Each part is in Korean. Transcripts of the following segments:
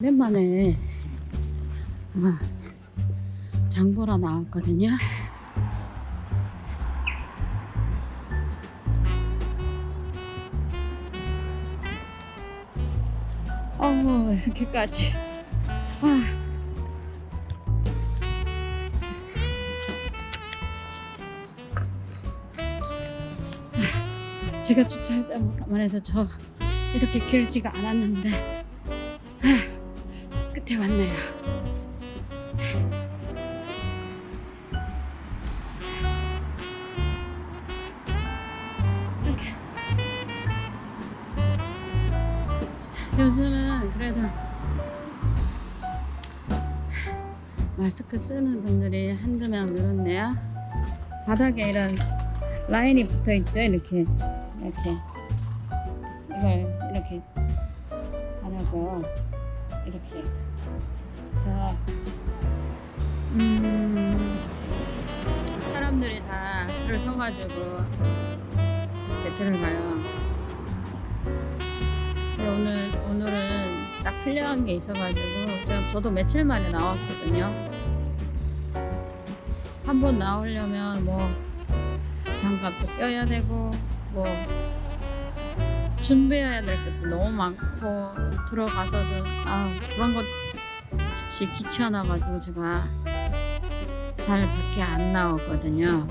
오랜만에 아, 장보러 나왔거든요. 어우 이렇게까지 아. 제가 주차할 때만 해도 저 이렇게 길지가 않았는데 아, 끝에 왔네요. 이렇게. 요즘은 그래도 마스크 쓰는 분들이 한두 명 늘었네요. 바닥에 이런 라인이 붙어 있죠. 이렇게 이렇게 이걸 이렇게 하라고 이렇게 그래서 음 사람들이 다 줄을 서가지고 이렇게 들어가요. 근데 오늘 오늘은 딱 필요한 게 있어가지고 제가 저도 며칠 만에 나왔거든요. 한 번 나오려면 뭐 장갑도 껴야 되고 뭐 준비해야 될 것도 너무 많고 들어가서도 아 그런 것 지- 귀찮아가지고 제가 잘 밖에 안 나오거든요.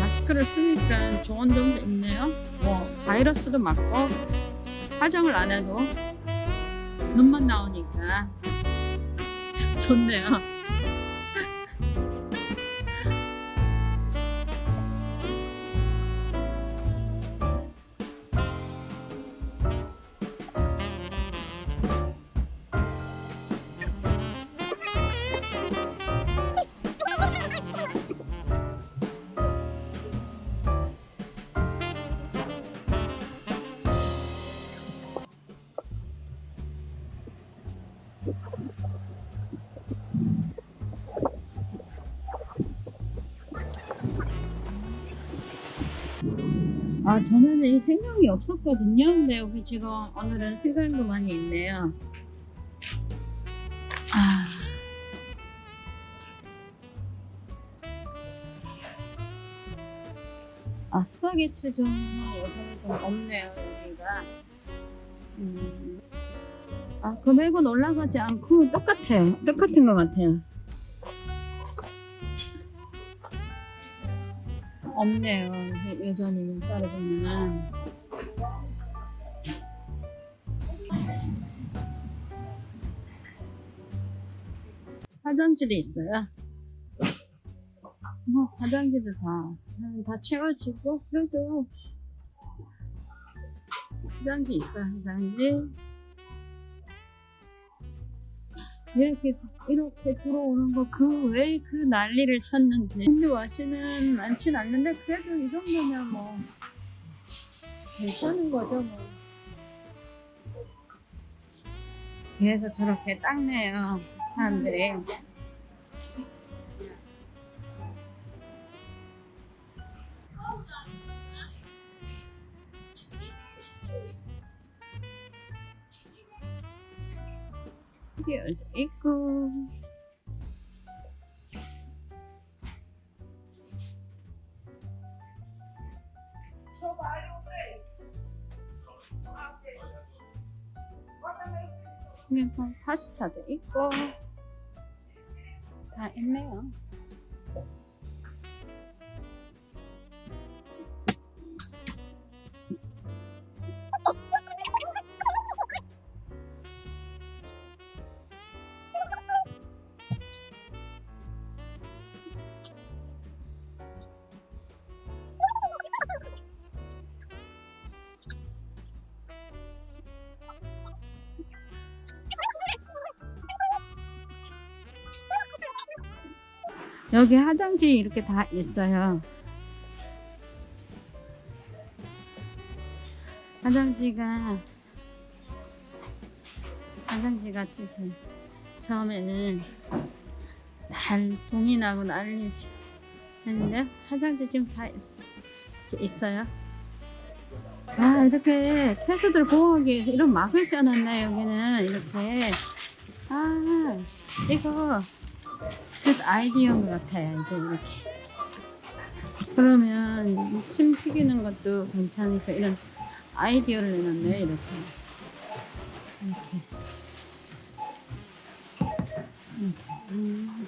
마스크를 쓰니까 좋은 점도 있네요. 뭐 바이러스도 맞고 화장을 안 해도 눈만 나오니까 좋네요. 아, 저는 이 생강이 없었거든요. 근데 여기 지금 오늘은 생강도 많이 있네요. 아. 아, 스파게티 좀 요새는 좀 없네요, 여기가. 음. 아, 금액은 올라가지 않고 똑같아요. 똑같은 것 같아요. 없네요. 여전히 따로 보면. 화장지도 있어요. 뭐 화장지도 다, 다 채워지고, 그래도 화장지 있어요, 화장지. 이렇게, 이렇게 들어오는 거, 그, 왜 그 난리를 쳤는지. 근데 와시는 많진 않는데, 그래도 이 정도면 뭐, 괜찮은 거죠, 뭐. 그래서 저렇게 닦네요, 사람들이. 열도 있고. 그냥 파스타도 있고 다 있네요. 여기 화장지 이렇게 다 있어요. 화장지가 화장지가 지금 처음에는 날 동이 나고 난리 했는데 화장지 지금 다 있어요. 아 이렇게 폐수들 보호하기 이런 막을 써놨네 여기는 이렇게 아 이거 그래서 아이디어인 것 같아요. 이제 이렇게. 그러면 침 튀기는 것도 괜찮으니까 이런 아이디어를 내놨네요. 이렇게. 이렇게. 이렇게. 음.